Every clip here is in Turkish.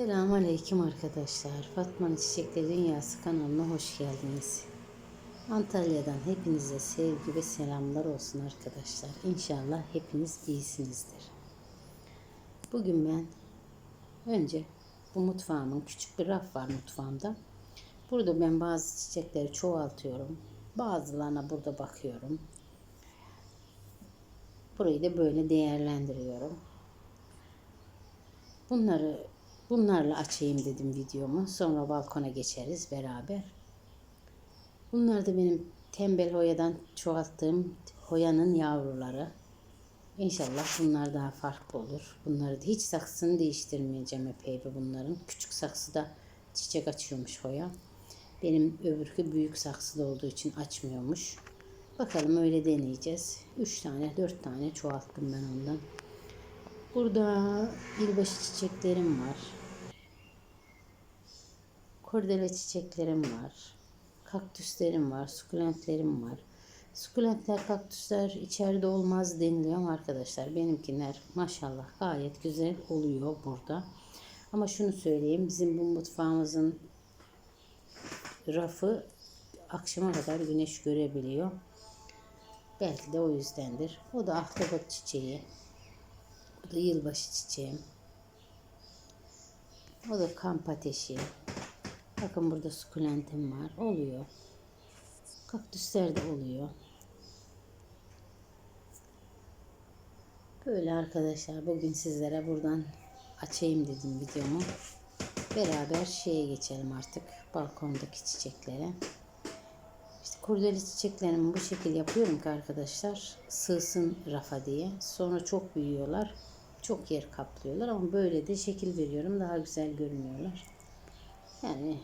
Selamun Aleyküm arkadaşlar. Fatma'nın Çiçekleri Dünyası kanalına hoş geldiniz. Antalya'dan hepinize sevgi ve selamlar olsun arkadaşlar. İnşallah hepiniz iyisinizdir. Bugün ben önce bu mutfağımın küçük bir raf var mutfağımda. Burada ben bazı çiçekleri çoğaltıyorum. Bazılarına burada bakıyorum. Burayı da böyle değerlendiriyorum. Bunları bunlarla açayım dedim videomu. Sonra balkona geçeriz beraber. Bunlar da benim tembel hoyadan çoğalttığım hoyanın yavruları. İnşallah bunlar daha farklı olur. Bunları da hiç saksısını değiştirmeyeceğim epey bir bunların. Küçük saksıda çiçek açıyormuş hoya. Benim öbürkü büyük saksıda olduğu için açmıyormuş. Bakalım öyle deneyeceğiz. 3 tane 4 tane çoğalttım ben ondan. Burada yılbaşı çiçeklerim var. Kordele çiçeklerim var. Kaktüslerim var. Sukulentlerim var. Sukulentler, kaktüsler içeride olmaz deniliyor arkadaşlar benimkiler maşallah gayet güzel oluyor burada. Ama şunu söyleyeyim bizim bu mutfağımızın rafı akşama kadar güneş görebiliyor. Belki de o yüzdendir. O da ahtapot çiçeği. Bu da yılbaşı çiçeğim. O da kamp ateşi. Bakın burada sukulentim var. Oluyor. Kaktüsler de oluyor. Böyle arkadaşlar bugün sizlere buradan açayım dedim videomu. Beraber şeye geçelim artık. Balkondaki çiçeklere. İşte kurdele çiçeklerimi bu şekilde yapıyorum ki arkadaşlar sığsın rafa diye. Sonra çok büyüyorlar. Çok yer kaplıyorlar ama böyle de şekil veriyorum. Daha güzel görünüyorlar. Yani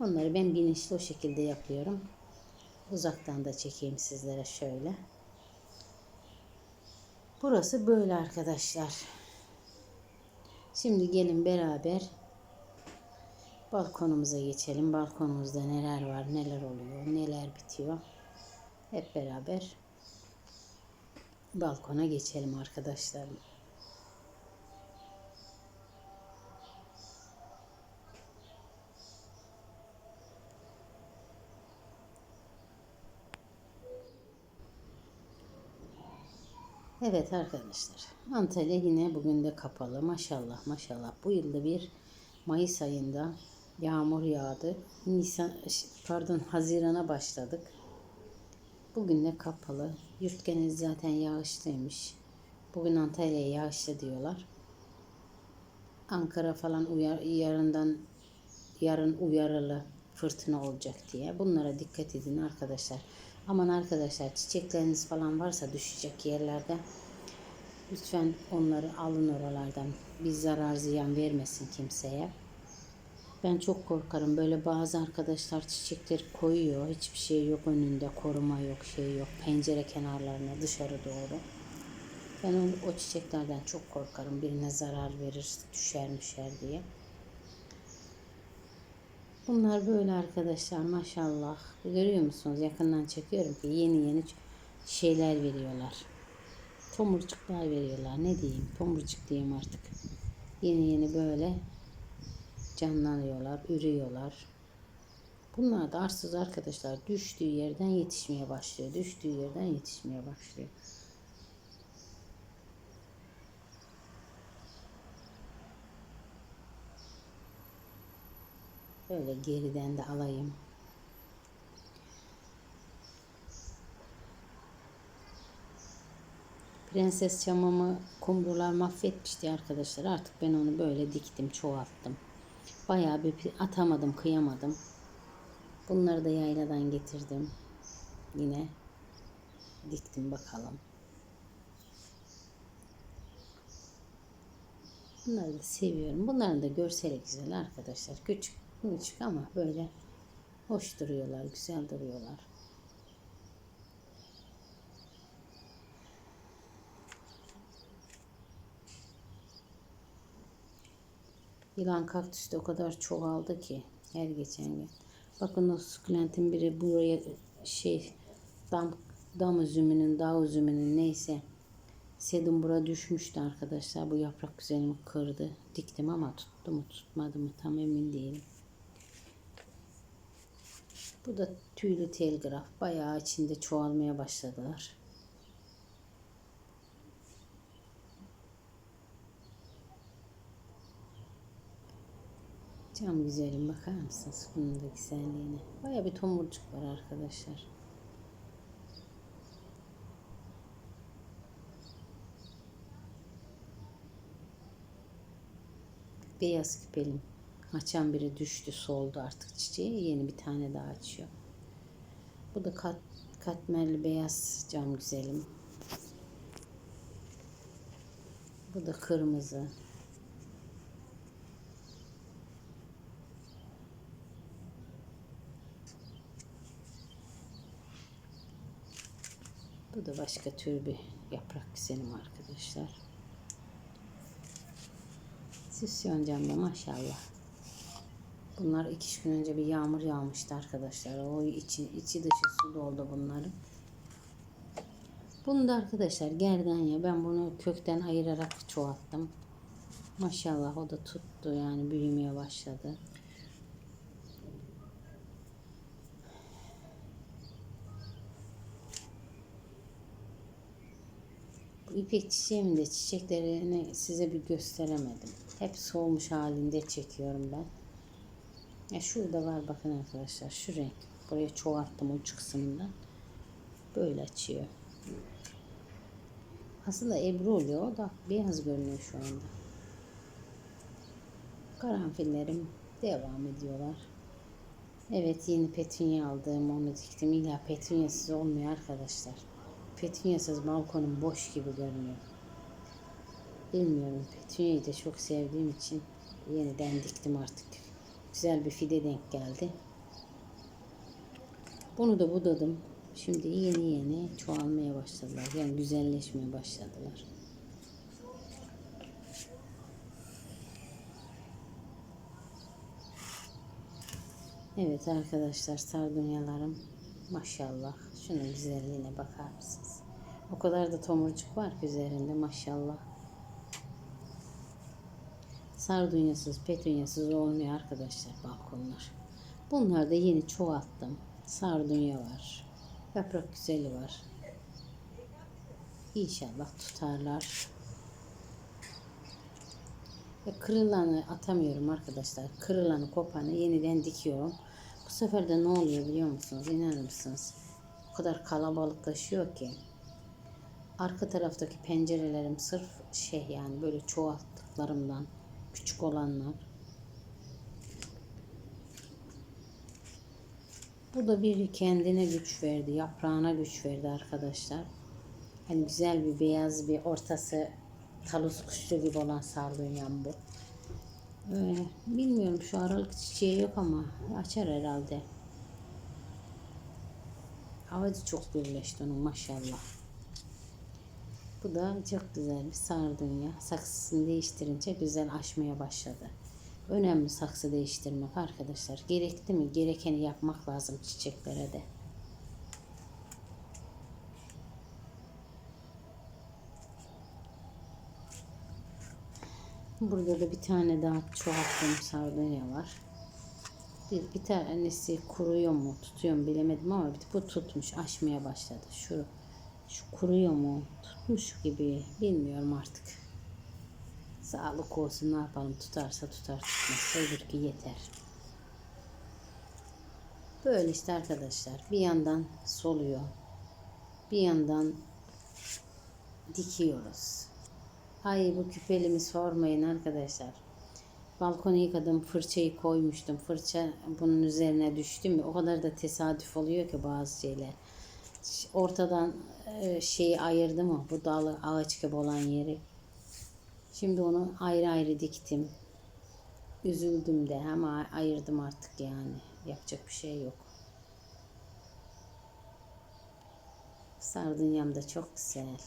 onları ben bilinçli o şekilde yapıyorum. Uzaktan da çekeyim sizlere şöyle. Burası böyle arkadaşlar. Şimdi gelin beraber balkonumuza geçelim. Balkonumuzda neler var, neler oluyor, neler bitiyor. Hep beraber balkona geçelim arkadaşlar. Evet arkadaşlar. Antalya yine bugün de kapalı. Maşallah maşallah. Bu yılda bir Mayıs ayında yağmur yağdı. Nisan pardon Haziran'a başladık. Bugün de kapalı. Yurt geneli zaten yağışlıymış. Bugün Antalya'ya yağışlı diyorlar. Ankara falan uyar, yarından yarın uyarılı fırtına olacak diye. Bunlara dikkat edin arkadaşlar. Aman arkadaşlar çiçekleriniz falan varsa düşecek yerlerde lütfen onları alın oralardan. Bir zarar ziyan vermesin kimseye. Ben çok korkarım. Böyle bazı arkadaşlar çiçekleri koyuyor. Hiçbir şey yok önünde. Koruma yok, şey yok. Pencere kenarlarına dışarı doğru. Ben o, o çiçeklerden çok korkarım. Birine zarar verir, düşer düşer diye. Bunlar böyle arkadaşlar maşallah. Görüyor musunuz? Yakından çekiyorum ki yeni yeni şeyler veriyorlar. Tomurcuklar veriyorlar. Ne diyeyim? Tomurcuk diyeyim artık. Yeni yeni böyle canlanıyorlar, ürüyorlar. Bunlar da arsız arkadaşlar düştüğü yerden yetişmeye başlıyor. Düştüğü yerden yetişmeye başlıyor. Böyle geriden de alayım. Prenses çamamı kumrular mahvetmişti arkadaşlar. Artık ben onu böyle diktim, çoğalttım. Bayağı bir atamadım, kıyamadım. Bunları da yayladan getirdim. Yine diktim bakalım. Bunları da seviyorum. Bunların da görseli güzel arkadaşlar. Küçük küçük ama böyle hoş duruyorlar, güzel duruyorlar. Yılan kaktüs de o kadar çoğaldı ki her geçen gün. Bakın o sukulentin biri buraya şey dam, dam üzümünün, dağ üzümünün neyse Sedum bura düşmüştü arkadaşlar. Bu yaprak güzelimi kırdı. Diktim ama tuttu mu tutmadı mı tam emin değilim. Bu da tüylü telgraf. Bayağı içinde çoğalmaya başladılar. Cam güzelim bakar mısınız? Bunun da güzelliğine. Bayağı bir tomurcuk var arkadaşlar. Beyaz küpelim. Açan biri düştü soldu artık çiçeği. Yeni bir tane daha açıyor. Bu da kat, katmerli beyaz cam güzelim. Bu da kırmızı. Bu da başka tür bir yaprak güzelim arkadaşlar. Süsyon camda maşallah. Bunlar iki üç gün önce bir yağmur yağmıştı arkadaşlar. O içi, içi dışı su doldu bunların. Bunu da arkadaşlar gerdanya ben bunu kökten ayırarak çoğalttım. Maşallah o da tuttu yani büyümeye başladı. İpek çiçeğimin çiçeklerini size bir gösteremedim. Hep solmuş halinde çekiyorum ben. Ya şurada var bakın arkadaşlar şu renk. Buraya çoğalttım uç kısmından. Böyle açıyor. Aslında ebru oluyor o da beyaz görünüyor şu anda. Karanfillerim devam ediyorlar. Evet yeni petunya aldım onu diktim. İlla petunyasız olmuyor arkadaşlar. Petunyasız balkonum boş gibi görünüyor. Bilmiyorum petunyayı da çok sevdiğim için yeniden diktim artık. Güzel bir fide denk geldi. Bunu da budadım. Şimdi yeni yeni çoğalmaya başladılar. Yani güzelleşmeye başladılar. Evet arkadaşlar sardunyalarım maşallah. Şunun güzelliğine bakar mısınız? O kadar da tomurcuk var ki üzerinde maşallah. Sardunyasız, petunyasız olmuyor arkadaşlar balkonlar. Bunlar da yeni çoğalttım. Sardunya var. Yaprak güzeli var. İnşallah tutarlar. Ve kırılanı atamıyorum arkadaşlar. Kırılanı kopanı yeniden dikiyorum. Bu sefer de ne oluyor biliyor musunuz? İnanır mısınız? O kadar kalabalıklaşıyor ki. Arka taraftaki pencerelerim sırf şey yani böyle çoğalttıklarımdan küçük olanlar. Bu da bir kendine güç verdi, yaprağına güç verdi arkadaşlar. Hani güzel bir beyaz bir ortası talus kuşlu gibi olan sardunyam bu. Ee, bilmiyorum şu aralık çiçeği yok ama açar herhalde. Havacı çok birleşti onun maşallah. Bu da çok güzel bir sardunya. Saksısını değiştirince güzel açmaya başladı. Önemli saksı değiştirmek arkadaşlar. Gerekli mi? Gerekeni yapmak lazım çiçeklere de. Burada da bir tane daha çoğalttığım sardunya var. Bir, bir tanesi kuruyor mu tutuyor mu bilemedim ama bu tutmuş açmaya başladı. Şu şu kuruyor mu tutmuş gibi bilmiyorum artık. Sağlık olsun ne yapalım tutarsa tutar tutmazsa öbür ki yeter. Böyle işte arkadaşlar bir yandan soluyor bir yandan dikiyoruz. Ay bu küpelimi sormayın arkadaşlar. Balkonu yıkadım fırçayı koymuştum. Fırça bunun üzerine düştü mü o kadar da tesadüf oluyor ki bazı şeyler. Ortadan e, şeyi ayırdı mı bu dalı ağaç gibi olan yeri. Şimdi onu ayrı ayrı diktim. Üzüldüm de ama ayırdım artık yani. Yapacak bir şey yok. Sardunyam da çok güzel.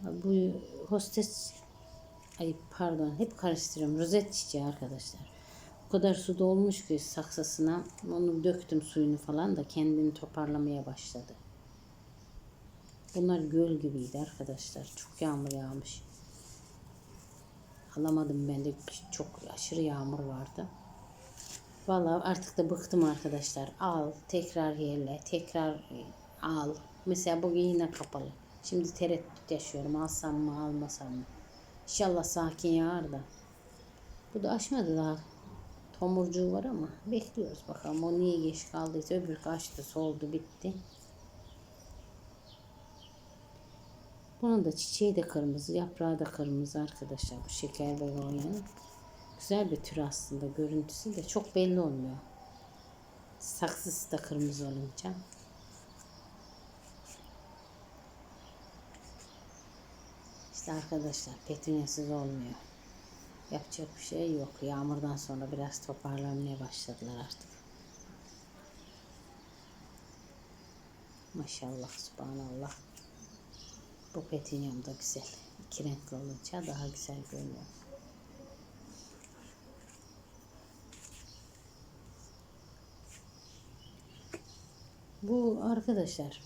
Bu hostes ay pardon hep karıştırıyorum. Rozet çiçeği arkadaşlar. O kadar su dolmuş ki saksasına onu döktüm suyunu falan da kendini toparlamaya başladı. Bunlar göl gibiydi arkadaşlar. Çok yağmur yağmış. Alamadım ben de çok aşırı yağmur vardı. Vallahi artık da bıktım arkadaşlar. Al, tekrar yerle, tekrar al. Mesela bugün yine kapalı. Şimdi tereddüt yaşıyorum. Alsam mı, almasam mı? İnşallah sakin yağar da. Bu da aşmadı daha. Tomurcuğu var ama bekliyoruz bakalım. O niye geç kaldıysa öbür kaçtı, soldu, bitti. Bunun da çiçeği de kırmızı, yaprağı da kırmızı arkadaşlar. Bu şeker begonyanın. Güzel bir tür aslında. Görüntüsü de çok belli olmuyor. Saksısı da kırmızı olunca. İşte arkadaşlar petunyasız olmuyor. Yapacak bir şey yok. Yağmurdan sonra biraz toparlanmaya başladılar artık. Maşallah, subhanallah. Bu petunyam da güzel. İki renkli olunca daha güzel görünüyor. Bu arkadaşlar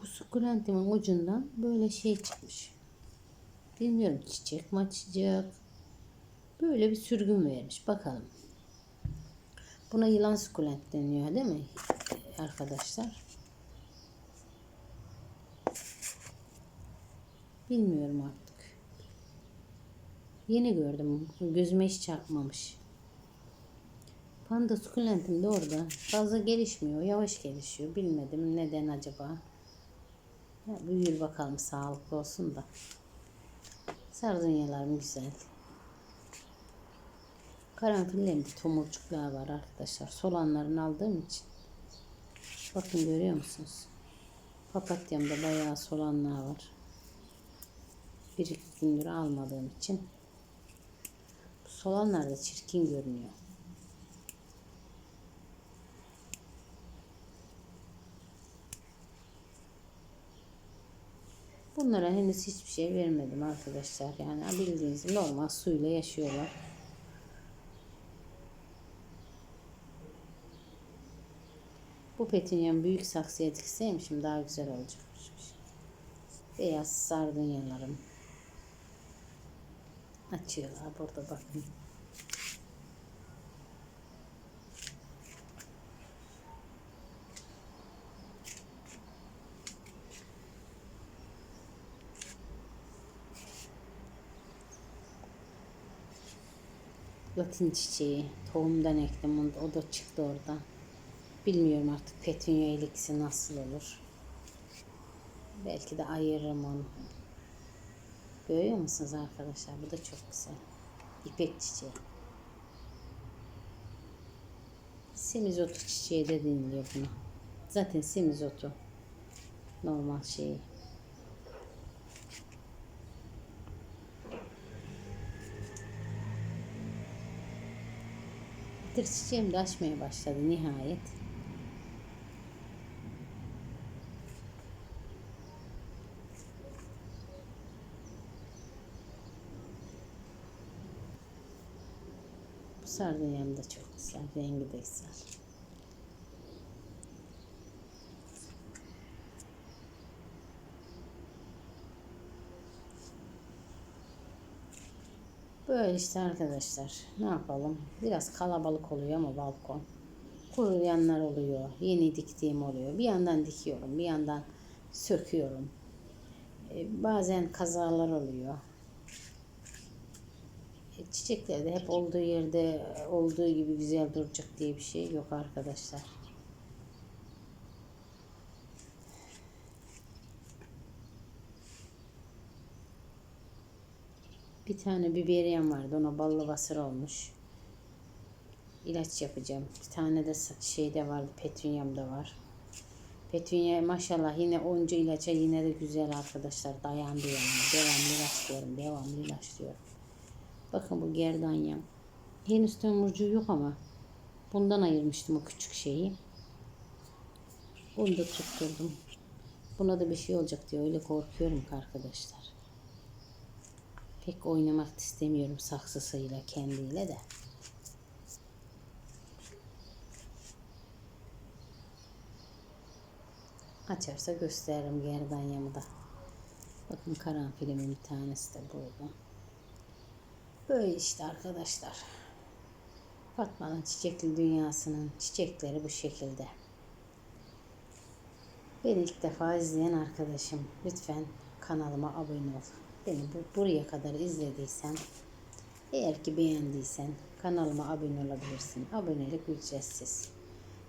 bu sukulentimin ucundan böyle şey çıkmış. Bilmiyorum çiçek mi açacak. Böyle bir sürgün vermiş. Bakalım. Buna yılan sukulent deniyor değil mi arkadaşlar? Bilmiyorum artık. Yeni gördüm. Gözüme hiç çarpmamış. Panda sukulentim de orada. Fazla gelişmiyor. Yavaş gelişiyor. Bilmedim neden acaba. Ya, büyür bakalım sağlıklı olsun da. Sardunyalarım güzel. Karanfillerimde tomurcuklar var arkadaşlar. Solanlarını aldığım için. Bakın görüyor musunuz? Papatyamda bayağı solanlar var. Bir iki gündür almadığım için. Solanlar da çirkin görünüyor. Bunlara henüz hiçbir şey vermedim arkadaşlar. Yani bildiğiniz normal suyla yaşıyorlar. Bu petunyam büyük saksıya dikseymişim daha güzel olacakmış. Beyaz sardunyalarım. Açıyorlar burada bakın. Latin çiçeği. Tohumdan ektim. onu- O da çıktı oradan. Bilmiyorum artık petunya eliksi nasıl olur. Belki de ayırırım onu. Görüyor musunuz arkadaşlar? Bu da çok güzel. İpek çiçeği. Semizotu çiçeği de deniliyor buna. Zaten semizotu. Normal şeyi. Bitir çiçeğim de açmaya başladı nihayet. Bu sardunyam da çok güzel. Rengi de güzel. Böyle işte arkadaşlar. Ne yapalım? Biraz kalabalık oluyor ama balkon. Kuruyanlar oluyor. Yeni diktiğim oluyor. Bir yandan dikiyorum. Bir yandan söküyorum. Ee, bazen kazalar oluyor. E, Çiçekler de hep olduğu yerde olduğu gibi güzel duracak diye bir şey yok arkadaşlar. Bir tane biberiyem vardı. Ona ballı basır olmuş. İlaç yapacağım. Bir tane de şeyde vardı. Petunyam da var. Petunya maşallah yine onca ilaça yine de güzel arkadaşlar. Dayandı yani. Devamlı ilaç diyorum. Devamlı ilaç diyorum. Bakın bu gerdanyam. Henüz tomurcuğu yok ama bundan ayırmıştım o küçük şeyi. Bunu da tutturdum. Buna da bir şey olacak diye öyle korkuyorum ki arkadaşlar. Pek oynamak istemiyorum saksısıyla kendiyle de. Açarsa gösteririm gerdanyamı da. Bakın karanfilimin bir tanesi de burada. Böyle işte arkadaşlar. Fatma'nın çiçekli dünyasının çiçekleri bu şekilde. Beni ilk defa izleyen arkadaşım lütfen kanalıma abone ol. Beni bu, buraya kadar izlediysen eğer ki beğendiysen kanalıma abone olabilirsin. Abonelik ücretsiz.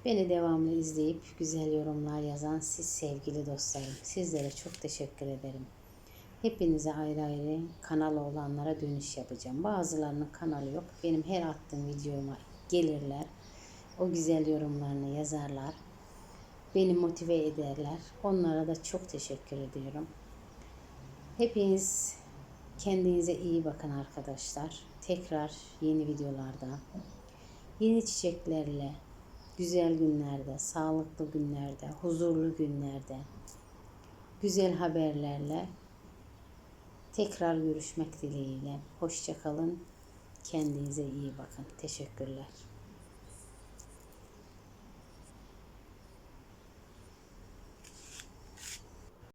Beni devamlı izleyip güzel yorumlar yazan siz sevgili dostlarım. Sizlere çok teşekkür ederim. Hepinize ayrı ayrı kanalı olanlara dönüş yapacağım. Bazılarının kanalı yok. Benim her attığım videoma gelirler. O güzel yorumlarını yazarlar. Beni motive ederler. Onlara da çok teşekkür ediyorum. Hepiniz kendinize iyi bakın arkadaşlar. Tekrar yeni videolarda, yeni çiçeklerle, güzel günlerde, sağlıklı günlerde, huzurlu günlerde, güzel haberlerle tekrar görüşmek dileğiyle. Hoşçakalın. Kendinize iyi bakın. Teşekkürler.